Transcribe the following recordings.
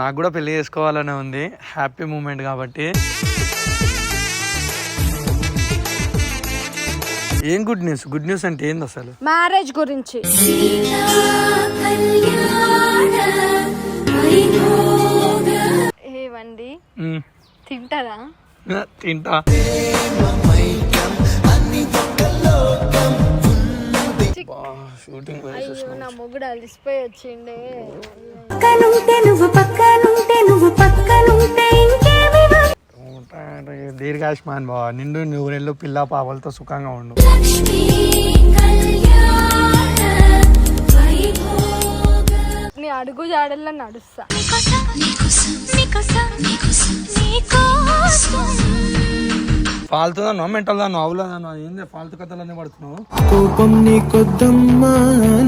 నాకు కూడా పెళ్ళి చేసుకోవాలనే ఉంది. హ్యాపీ మూమెంట్ కాబట్టి. ఏం గుడ్ న్యూస్ గుడ్ న్యూస్ అంటే ఏంది అసలు? మ్యారేజ్ గురించి. ఏవండి? తింటారా? తింటా. అలిసిపోయి వచ్చిండే. పక్కనుంటే నువ్వు పక్కనుంటే నువ్వు పక్కనుంటే ఇంకేమి దీర్ఘాయుష్మాన్ బావ. నిండు నూరేళ్ళు పిల్ల పాపలతో సుఖంగా ఉండు. నీ అడుగు జాడల్లో నడుస్తా. దాను మెంటల్ దాను అవులా దాను ఏంది ఫాల్తు కథలన్నీ పడుతున్నావు? కోపం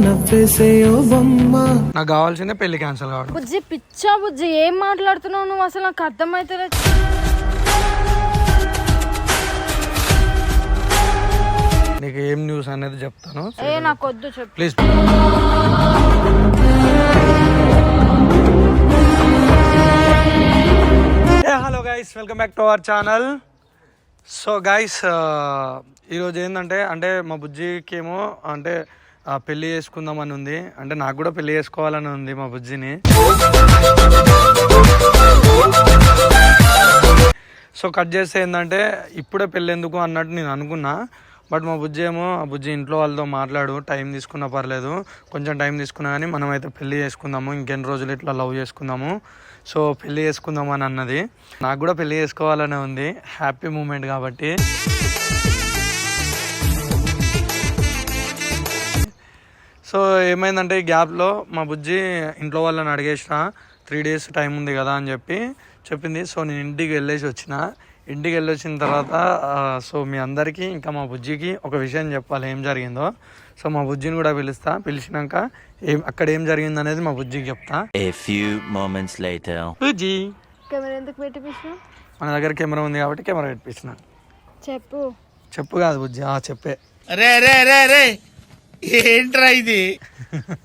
నవ్వేసేయో బొమ్మ నాకు కావాల్సిందే పెళ్ళి క్యాన్సిల్ కావడం. బుజ్జి పిచ్చా బుజ్జి ఏం మాట్లాడుతున్నావు నువ్వు? అసలు నాకు అర్థమైతే నీకు ఏం న్యూస్ అనేది చెప్తాను. ఏ నాకు వద్దు చెప్పు. Please. Hello guys welcome back to our channel. So guys uh, ఈరోజు ఏంటంటే అంటే మా బుజ్జికి ఏమో అంటే పెళ్ళి చేసుకుందామని ఉంది. అంటే నాకు కూడా పెళ్ళి చేసుకోవాలని ఉంది మా బుజ్జిని. సో కట్ చేస్తే ఏంటంటే ఇప్పుడే పెళ్ళి ఎందుకు అన్నట్టు నేను అనుకున్నా. బట్ మా బుజ్జి ఏమో ఆ బుజ్జి ఇంట్లో వాళ్ళతో మాట్లాడు టైం తీసుకున్నా పర్లేదు. కొంచెం టైం తీసుకున్నా కానీ మనం అయితే పెళ్ళి చేసుకుందాము ఇంకెన్ని రోజులు ఇట్లా లవ్ చేసుకుందాము. సో పెళ్ళి చేసుకుందాము అని అన్నది. నాకు కూడా పెళ్ళి చేసుకోవాలనే ఉంది. హ్యాపీ మూమెంట్ కాబట్టి. సో ఏమైందంటే ఈ గ్యాప్లో మా బుజ్జి ఇంట్లో వాళ్ళని అడిగేసిన త్రీ డేస్ టైం ఉంది కదా అని చెప్పి చెప్పింది. సో నేను ఇంటికి వెళ్ళేసి వచ్చిన. ఇంటికి వెళ్ళి వచ్చిన తర్వాత సో మీ అందరికీ ఇంకా మా బుజ్జికి ఒక విషయం చెప్పాలి ఏం జరిగిందో. సో మా బుజ్జిని కూడా పిలుస్తా. పిలిచినాక ఏం అక్కడ ఏం జరిగింది అనేది మా బుజ్జికి చెప్తా. A few moments later. బుజ్జి! కెమెరా ఎందుకు మన దగ్గర కెమెరా ఉంది కాబట్టి కెమెరా పెట్టించిన చెప్పు. చెప్పు కాదు బుజ్జి ఆ చెప్పే. రే రే రే రే! ఏంట్రా ఇది?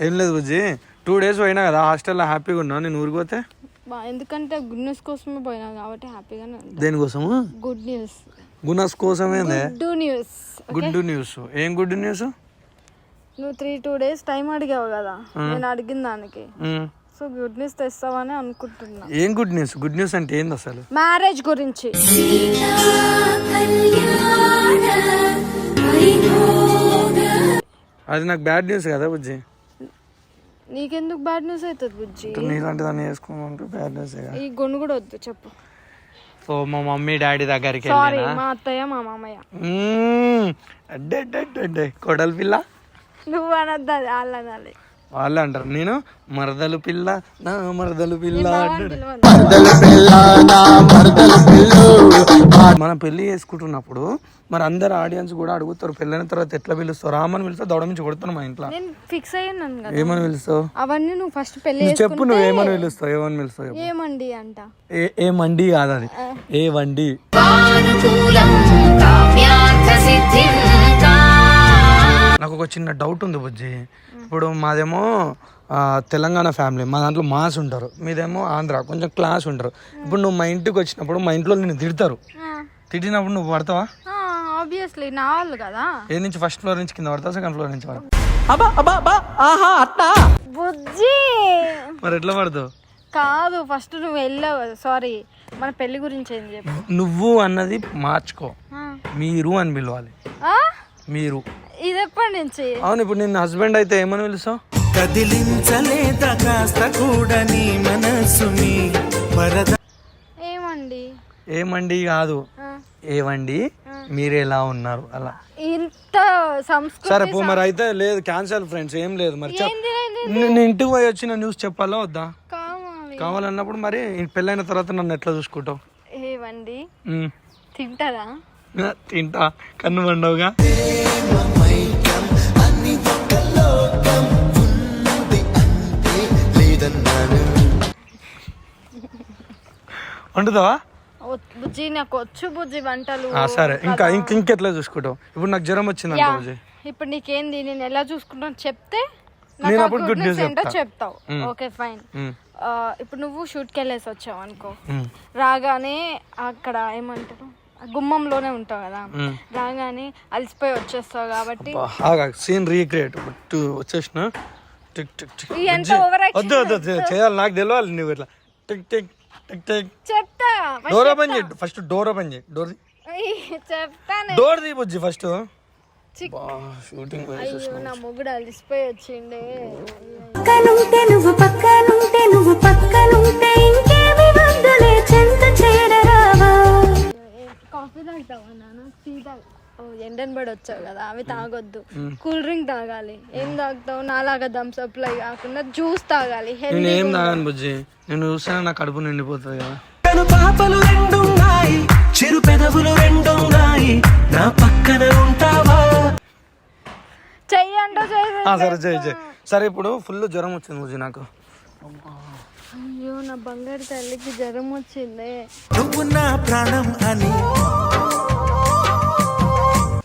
ఏం లేదు బుజ్జి. టూ డేస్ పోయినా కదా హాస్టల్లో హ్యాపీగా ఉన్నా నేను ఊరికి పోతే? బా- ఎందుకంటే గుడ్ న్యూస్ కోసమే పోయినా కాబట్టి హ్యాపీగానే దేనికోసము? Good news. గుణస్ కోసమేందే గుడ్ న్యూస్ గుడ్ న్యూస్. ఏం గుడ్ న్యూస్? నువ్వు త్రీ టూ డేస్ టైం అడిగావు కదా? నేను అడిగిన దానికి. సో గుడ్ న్యూస్ తెస్తావని అనుకుంటున్నా. ఏం గుడ్ న్యూస్? గుడ్ న్యూస్ అంటే ఏంది అసలు? మ్యారేజ్ గురించి. అది నాకు బ్యాడ్ న్యూస్ కదా బుజ్జి. నీకెందుకు బ్యాడ్ న్యూస్ అవుతుంది బుజ్జి? నీలాంటి దాన్ని వేసుకోమంటే బ్యాడ్ న్యూస్ ఈ గొన్ను కూడా వద్దు చెప్పు. సో మా మమ్మీ డాడీ దగ్గరికి సారీ వెళ్ళినా మా అత్తయ్య మా మామయ్య. మ్మ్. అడ్డే అడ్డే అడ్డే అడ్డే. కొడల పిల్ల? నువ్వు అనద్దు అది వాళ్ళు అనాలి. వాళ్ళు అంటారు. నేను మరదలు పిల్ల నా మరదలు పిల్ల. మనం పెళ్ళి చేసుకుంటున్నప్పుడు మరి అందరు ఆడియన్స్ కూడా అడుగుతారు పెళ్ళైన తర్వాత ఎట్లా పిలుస్తారు రామని పిలుస్తా దొడ నుంచి కొడుతాను మా ఇంట్లో. నేను ఫిక్స్ అయ్యాను కదా. ఏమని పిలుస్తావు? అవన్నీ నువ్వు ఫస్ట్ పెళ్ళి చెప్పు నువ్వు ఏమని పిలుస్తావు? ఏమని పిలుస్తావు. ఏమండి అంట. ఏ ఏ మండి కాదు అది. ఏ వండి. నాకు ఒక చిన్న డౌట్ ఉంది బుజ్జి. ఇప్పుడు మాదేమో తెలంగాణ ఫ్యామిలీ మా దాంట్లో మాస్ ఉంటారు మీదేమో ఆంధ్ర కొంచెం క్లాస్ ఉంటారు. ఇప్పుడు నువ్వు మా ఇంటికి వచ్చినప్పుడు మా ఇంట్లో నిన్ను తిడతారు. తిట్టినప్పుడు నువ్వు పడతావా? ఆబ్వియస్లీ నా వాళ్ళు కదా. ఏ నుంచి? ఫస్ట్ ఫ్లోర్ నుంచి కింద పడతావు? సెకండ్ ఫ్లోర్ నుంచి పడతావు? బుజ్జి! మరి ఎట్లా పడతావు? కాదు ఫస్ట్ నువ్వు వెళ్ళావు సారీ మన పెళ్ళి గురించి ఏం చెప్పు? నువ్వు అన్నది మార్చుకో. ఆ. మీరు అని పిలవాలి. ఆ? మీరు. ఇది ఎప్పటి నుంచి? అవును ఇప్పుడు నిన్న హస్బెండ్ అయితే ఏమని పిలుస్తావు? కదిలించలేద కాస్త కూడా నీ వరద ఏమండి? ఏమండి కాదు. ఏవండి మీరు ఎలా ఉన్నారు? అలా. ఇంత సంస్కృతి సరే పో మరి అయితే లేదు క్యాన్సల్ ఫ్రెండ్స్ ఏం లేదు మరి ఏంది? నేను ఇంటికి పోయి వచ్చిన న్యూస్ చెప్పాలా వద్దా? కావాలి. కావాలన్నప్పుడు మరి ఈ పెళ్ళైన తర్వాత నన్ను ఎట్లా చూసుకుంటావు? ఏవండి? ఉమ్. తింటారా? తింటా కన్ను పండవుగా వండుతావా? బుజ్జి నాకు వచ్చు బుజ్జి వంటలు సరే. ఇంకా ఇంక ఇంకెట్లా చూసుకుంటావు? ఇప్పుడు నాకు జ్వరం వచ్చింది. రోజు ఇప్పుడు నీకేంది? నేను ఎలా చూసుకుంటాను? చెప్తే నేను అప్పుడు good news ఏంటో చెప్తా. చెప్తావు. Okay fine. ఇప్పుడు నువ్వు షూట్కి వెళ్ళేసి వచ్చావు అనుకో. రాగానే అక్కడ ఏమంటారు? గుమ్మంలోనే ఉంటావు కదా. రాగానే అలసిపోయి వచ్చేస్తావు కాబట్టి సీన్ రీక్రియేట్ టూ వచ్చేసిన. Tick tick tick. వద్దు వద్దు చేయాలి నాకు తెలియాలి నువ్వు ఇట్లా. టిక్ టిక్ చెప్తా. డోర్ ఓపెన్ చేయి. ఫస్ట్ డోర్ ఓపెన్ చేయి. డోర్ చెప్తానే. డోర్ తీ బుజ్జి ఫస్ట్. షూటింగ్ అయ్యో నా మొగుడు అలిసిపోయి వచ్చిండే. పక్కనుంటే నువ్వు పక్కనుంటే నువ్వు పక్కనుంటే తాగు ఓ, ఎండన్ పడి వచ్చావు కదా అవి తాగొద్దు. కూల్ డ్రింక్ తాగాలి. ఏం తాగుతావు? నాలాగా థమ్స్ అప్ లై కాకుండా జ్యూస్ తాగాలి. నేను ఏం తాగాను బుజ్జి. నేను చూస్తాను నా కడుపు నిండిపోతుంది కదా. కను పాపలు రెండున్నాయి చిరు పెదవులు రెండున్నాయి. నా పక్కన ఉంటావా? చెయ్యి అంటూ చెయ్యి సరే జై జై సరే ఇప్పుడు ఫుల్ జ్వరం వచ్చింది బుజ్జి నాకు. అయ్యో నా బంగారు తల్లికి జ్వరం వచ్చింది. నువ్వు నా ప్రాణం అని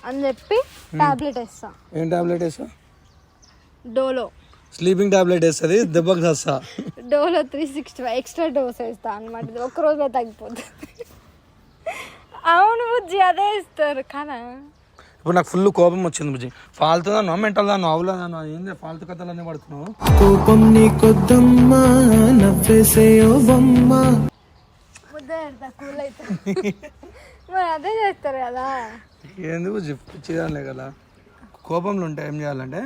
అని చెప్పి టాబ్లెట్ వేస్తా. ఏం టాబ్లెట్ వేసా డోలో. స్లీపింగ్ టాబ్లెట్ వేస్తుంది దెబ్బకి చస్తా Dolo three sixty five extra dose వేస్తా అనమాట ఒక్క రోజులో తగ్గిపోతుంది. అవును బుజ్జి అదే ఇస్తారు కదా ఇప్పుడు నాకు ఫుల్ కోపం వచ్చింది బుజ్జి. ఫాల్తు దాను మెంటల్ దాను అవులా దాను ఏంది ఫాల్తు కథలన్నీ పడుతున్నావు? కోపం నీకొద్దమ్మా నవ్వేసేయో బొమ్మ. ముద్ద పెడతా కూల్ అయితే. మరి అదే చేస్తారు కదా. బుజ్జి పిచ్చిదానిలే కదా? కోపంలో ఉంటే ఏం చేయాలంటే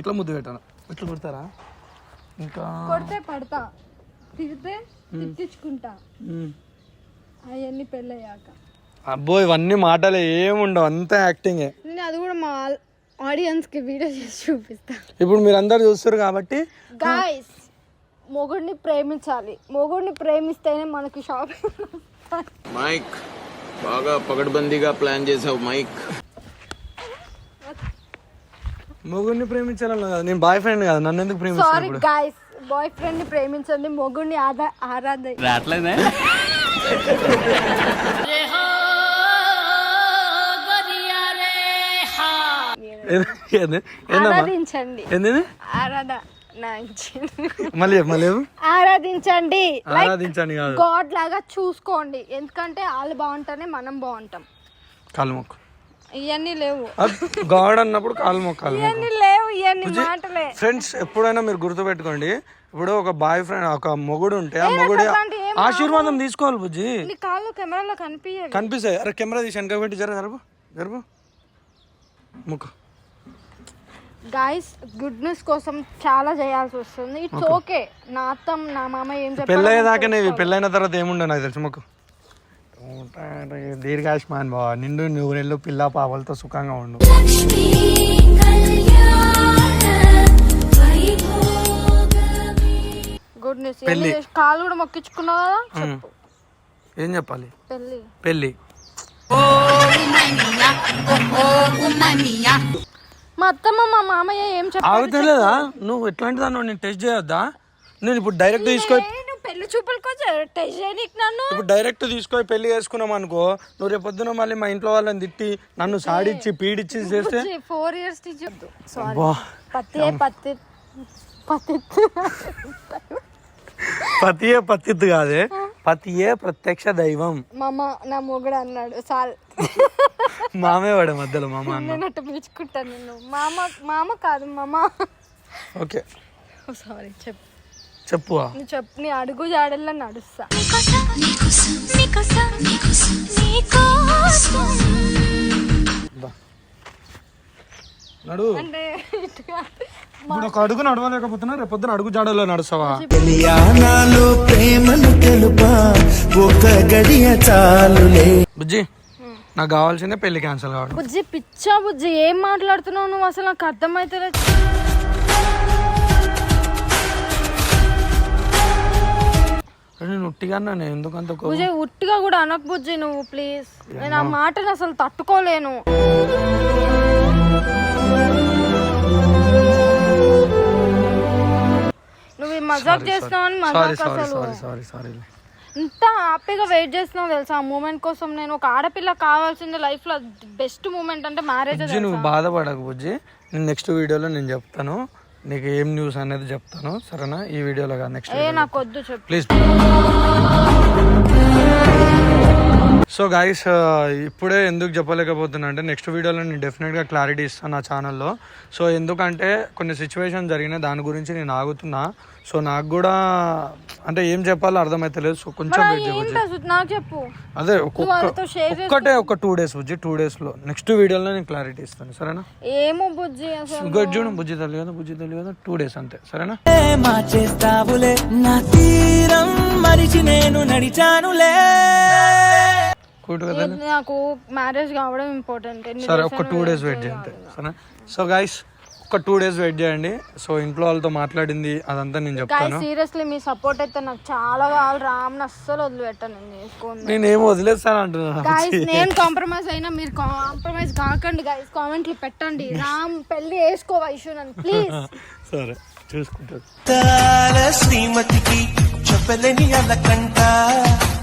ఇట్లా ముద్దు పెట్టాను ఇట్లా కొడతారా? ఇంకా కొడితే పడతా. తిరిగితే తిట్టించుకుంటా. అవన్నీ పెళ్ళయ్యాక. అబ్బో ఇవన్నీ మాటలు ఏముండవు అంతా యాక్టింగే నేను అది కూడా మా ఆడియన్స్కి వీడియో చేసి చూపిస్తా. ఇప్పుడు మీరు అందరు చూస్తారు కాబట్టి గాయస్ మొగుడిని ప్రేమించాలి. మొగుడిని ప్రేమిస్తేనే మనకి షాపింగ్ మైక్ బాగా పగడ్బందీగా ప్లాన్ చేసావు మైక్. మొగుడిని ప్రేమించాలని కదా నేను బాయ్ ఫ్రెండ్ కదా నన్ను ఎందుకు సారీ గాయస్ బాయ్ ఫ్రెండ్ని ప్రేమించండి మొగుడిని ఆదా ఆరాధ ఏంది? ఏందమ్మా? ఆరాధించండి. ఏంది? ఆరాధ మళ్ళీ మళ్ళీ. ఆరాధించండి. ఆరాధించండి కాదు. గాడ్ లాగా చూసుకోండి. ఎందుకంటే వాళ్ళు బాగుంటేనే మనం బాగుంటాం. కాలు మొక్కు. ఇవన్నీ లేవు. గాడ్ అన్నప్పుడు కాలు మొక్కాలి ఇవన్నీ లేవు ఇవన్నీ మాటలే. ఫ్రెండ్స్ ఎప్పుడైనా మీరు గుర్తుపెట్టుకోండి ఇప్పుడు ఒక బాయ్ ఫ్రెండ్ ఒక మొగుడు ఉంటే ఆ మొగుడు ఆశీర్వాదం తీసుకోవాలి బుజ్జి. నీ కాళ్ళు కెమెరాలో కనిపించవి కనిపిస్తాయి. అరే కెమెరా తీసి వెనక పెట్టి జర జరుపు జరుపు ముక్కు. గాయస్ గుడ్ న్యూస్ కోసం చాలా చేయాల్సి వస్తుంది. ఇట్స్ ఓకే నా అత్తం నా మామ ఏం చెప్పారు పెళ్ళయ్యేదాకానే ఇవి పెళ్ళైన తర్వాత ఏముండవు నాకు తెలుసు మాకు దీర్ఘాయుష్మాన్ బావ నిండు నూరెళ్ళు పిల్ల పాపలతో సుఖంగా ఉండు. గుడ్ న్యూస్ చేసి కాళ్ళు కూడా మొక్కించుకున్నావు? కదా చెప్పు. ఏం చెప్పాలి? పెళ్ళి. పెళ్ళి. మా అత్తమ్మ మా మామయ్య ఏం ఆగుతలేదా నువ్వు ఎట్లాంటి దాన్ని నేను టెస్ట్ చేయొద్దా? నేను ఇప్పుడు డైరెక్ట్ తీసుకో నేను పెళ్ళి చూపులకు వచ్చి? టెస్ట్ చేయనీకి నన్ను? ఇప్పుడు డైరెక్ట్ తీసుకొని పెళ్ళి చేసుకున్నాం అనుకో నువ్వు రేపు పొద్దున మళ్ళీ మా ఇంట్లో వాళ్ళని తిట్టి నన్ను సాడిచ్చి పీడిచ్చి చేస్తే ఫోర్ ఇయర్స్ చెప్దు సారీ అబ్బా, పత్తి పత్తి పత్తి పతియే పత్తిత్తు కాదే? పతియే ప్రత్యక్ష దైవం. మామ నా మొగుడు అన్నాడు. సాల్. మామే వాడే మధ్యలో మామ అన్న. నేను అట్ట పిలుచుకుంటాను నిన్ను. మామ మామ కాదు మామ. ఓకే. సారీ చెప్పు. చెప్పు నువ్వు చెప్పు నీ అడుగు జాడల్లో నడుస్తా. నడు. అంటే ఇటుగా ఇప్పుడు ఒక అడుగు నడవలేకపోతున్నా రేపు పొద్దున అడుగు జాడలో నడుస్తావా? తెలియానాలో ప్రేమను తెలుపా? ఒక గడియ చాలులే. బుజ్జి నాకు కావాల్సిందే పెళ్ళి క్యాన్సిల్ కావడం. బుజ్జి పిచ్చా బుజ్జి ఏం మాట్లాడుతున్నావు నువ్వు? అసలు నాకు అర్థమైతలేదు నేను ఉట్టిగా నేను ఎందుకంత కోపం? బుజ్జి ఉట్టిగా కూడా అనకు బుజ్జి నువ్వు ప్లీజ్ నేను ఆ మాటను అసలు తట్టుకోలేను. మజాక్ చేస్తున్నావు సారీ మజాక్ సారీ అసలు. సారీ సారీ సారీ ఇంత హ్యాపీగా వెయిట్ చేస్తున్నావు తెలుసా? ఆ మూమెంట్ కోసం నేను ఒక ఆడపిల్ల కావాల్సింది లైఫ్లో బెస్ట్ మూమెంట్ అంటే మ్యారేజ్ బుజ్జి నువ్వు బాధపడకు బుజ్జి. నేను నెక్స్ట్ వీడియోలో నేను చెప్తాను. నీకు ఏం న్యూస్ అనేది చెప్తాను. సరేనా? ఈ వీడియోలో కాదు నెక్స్ట్ ఏ నాకు వద్దు చెప్పు. ప్లీజ్ సో గాయస్ ఇప్పుడే ఎందుకు చెప్పలేకపోతున్నా అంటే నెక్స్ట్ వీడియోలో నేను డెఫినెట్గా క్లారిటీ ఇస్తాను నా ఛానల్లో సో ఎందుకంటే కొన్ని సిచ్యువేషన్ జరిగినాయి దాని గురించి నేను ఆగుతున్నా. సో నాకు కూడా అంటే ఏం చెప్పాలో అర్థమైతలేదు సో కొంచెం వెయిట్ చెప్పు. అదే ఒక్కటే ఒక టూ డేస్ బుజ్జి టూ డేస్లో నెక్స్ట్ వీడియోలో నేను క్లారిటీ ఇస్తాను సరేనా? ఏమో బుజ్జి చూడు బుజ్జి తల్లి కదా బుజ్జి తల్లి కదా టూ డేస్ అంతే సరేనా? నా తీరం మరిచి నేను నడిచానులే. నాకు మ్యారేజ్ కావడం ఇంపార్టెంట్ సరే ఒక టూ డేస్ వెయిట్ చేయండి సరే సో గైస్ ఒక టూ డేస్ వెయిట్ చేయండి. సో ఇంట్లో వాళ్ళతో మాట్లాడింది అదంతా నేను చెప్తాను. సీరియస్లీ మీ సపోర్ట్ అయితే నాకు చాలా కావాలి. రామ్ని అస్సలు వదిలిపెట్టాను నేను ఏం వదిలేస్తాను అంటున్నాను నేను కాంప్రమైజ్ అయినా మీరు కాంప్రమైజ్ కాకండి గాయస్ కామెంట్లు పెట్టండి. రామ్ పెళ్ళి వేసుకో వైషు నన్ను ప్లీజ్ సరే చూసుకుంటాను. శ్రీమతికి చెప్పలేని అలకంట.